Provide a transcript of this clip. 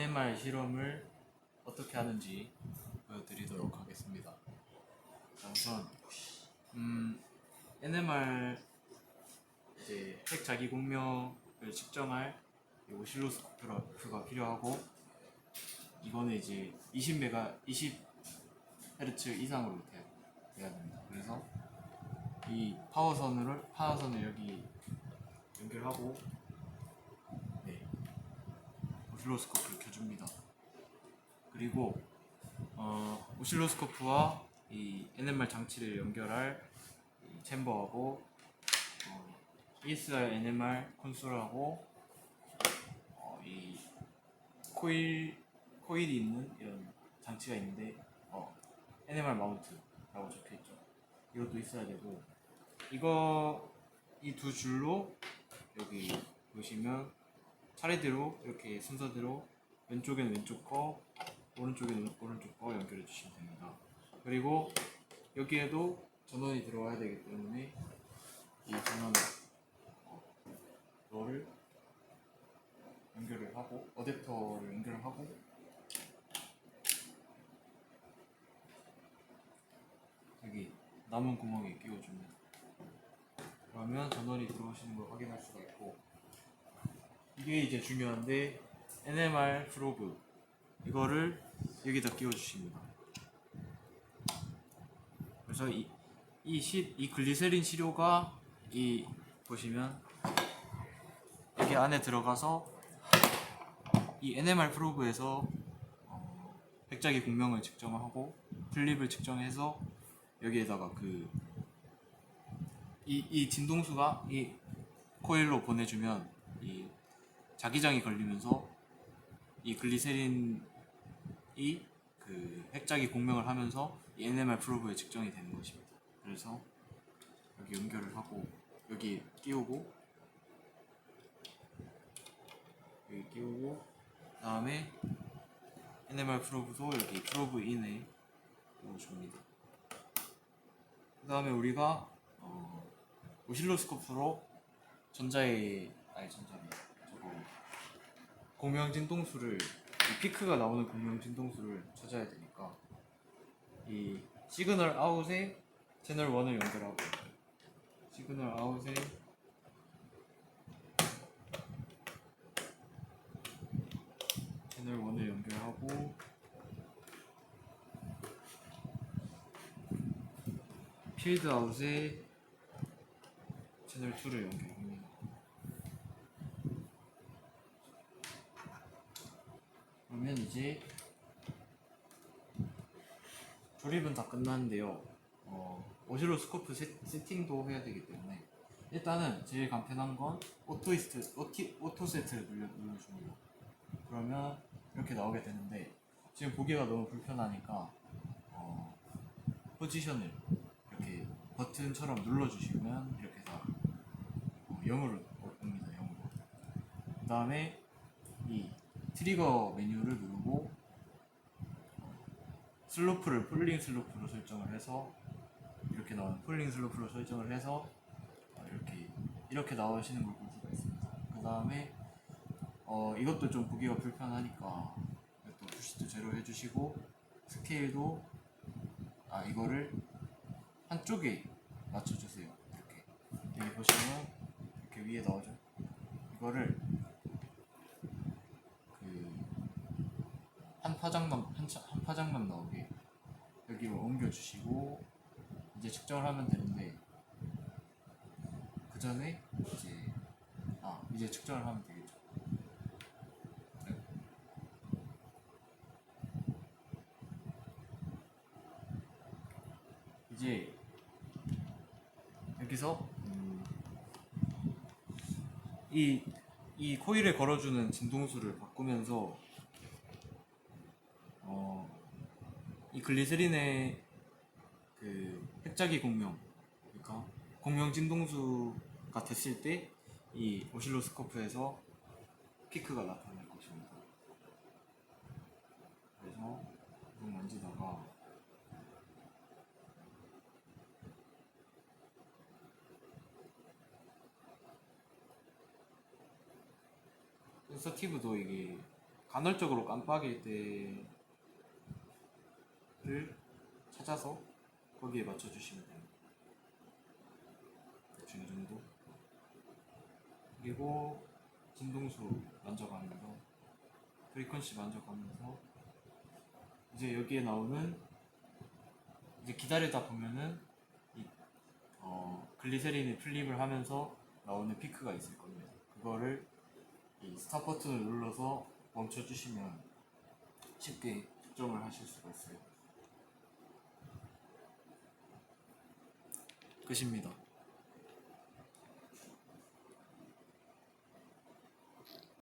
NMR 실험을 어떻게 하는지 보여드리도록 하겠습니다. 자, 우선 음, NMR 이제 핵 자기 공명을 측정할 이 오실로스코프가 필요하고 이거는 이제 20메가 20Hz 이상으로 돼야, 돼야 됩니다. 그래서 이 파워선을 파워선을 여기 연결하고 네 오실로스코프를 켜줍니다. 그리고 어, 오실로스코프와 이 NMR 장치를 연결할 이 챔버하고 어, ESR NMR 콘솔하고 어, 이 코일 코일이 있는 이런 장치가 있는데 어, NMR 마운트라고 적혀 있죠. 이것도 있어야 되고 이거 이 두 줄로 여기 보시면 차례대로 이렇게 순서대로 왼쪽에는 왼쪽 거 오른쪽에는 오른쪽 거 연결해 주시면 됩니다. 그리고 여기에도 전원이 들어와야 되기 때문에 이 전원 너를 연결을 하고 어댑터를 연결을 하고 여기 남은 구멍에 끼워줍니다. 그러면 전원이 들어오시는 걸 확인할 수가 있고 이게 이제 중요한데 NMR 프로브 이거를 여기다 끼워주십니다. 그래서 이, 이, 시, 이 글리세린 시료가 이 보시면 여기 안에 들어가서 이 NMR 프로브에서 어, 백작의 공명을 측정하고 플립을 측정해서 여기에다가 그 이, 이 진동수가 이 코일로 보내주면 이 자기장이 걸리면서 이 글리세린이 그 핵자기 공명을 하면서 이 NMR 프로브에 측정이 되는 것입니다. 그래서 여기 연결을 하고 여기 끼우고 여기 끼우고 다음에 NMR 프로브도 여기 프로브 인에 넣어줍니다. 그 다음에 우리가 어, 오실로스코프로 전자의 아니 저거 공명 진동수를 이 피크가 나오는 공명 진동수를 찾아야 되니까 이 시그널 아웃에 채널 1을 연결하고 시그널 아웃에 채널 1을 연결하고 필드 아웃에 채널 2를 연결합니다. 그러면 이제 조립은 다 끝났는데요. 어, 오실로스코프 세, 세팅도 해야 되기 때문에 일단은 제일 간편한 건 오토이스트, 오티, 오토 세트를 눌러, 눌러줍니다. 그러면 이렇게 나오게 되는데 지금 보기가 너무 불편하니까 어, 포지션을 이렇게 버튼처럼 눌러주시면 이렇게 다 어, 0으로 옵니다. 0으로. 그 다음에 이 트리거 메뉴를 누르고 어, 슬로프를 폴링 슬로프로 설정을 해서 이렇게 나오는 폴링 슬로프로 설정을 해서 어, 이렇게 이렇게 나오시는 걸 볼 수가 있습니다. 그 다음에 어, 이것도 좀 보기가 불편하니까 또 푸시도 제로 해주시고 스케일도 아 이거를 한쪽에 맞춰주세요. 이렇게 여기 보시면 이렇게 위에 나오죠. 이거를 그 한 파장만 한, 파장만 나오게 여기로 옮겨주시고 이제 측정을 하면 되는데 그 전에 이제 아 이제 측정을 하면 되겠죠. 네. 이제 여기서 음, 이, 이 코일에 걸어주는 진동수를 바꾸면서 어, 이 글리세린의 그 핵자기 공명 그러니까 공명 진동수가 됐을 때 이 오실로스코프에서 피크가 나타날 것입니다. 그래서 이거 만지다가 센서티브도 이게 간헐적으로 깜빡일 때 를 찾아서 거기에 맞춰주시면 됩니다. 대충 이 정도. 그리고 진동수 만져가면서 프리퀀시 만져가면서 이제 여기에 나오는 이제 기다리다 보면은 이 어, 글리세린이 플립을 하면서 나오는 피크가 있을 겁니다. 그거를 이 스탑 버튼을 눌러서 멈춰주시면 쉽게 측정을 하실 수가 있어요. 끝입니다.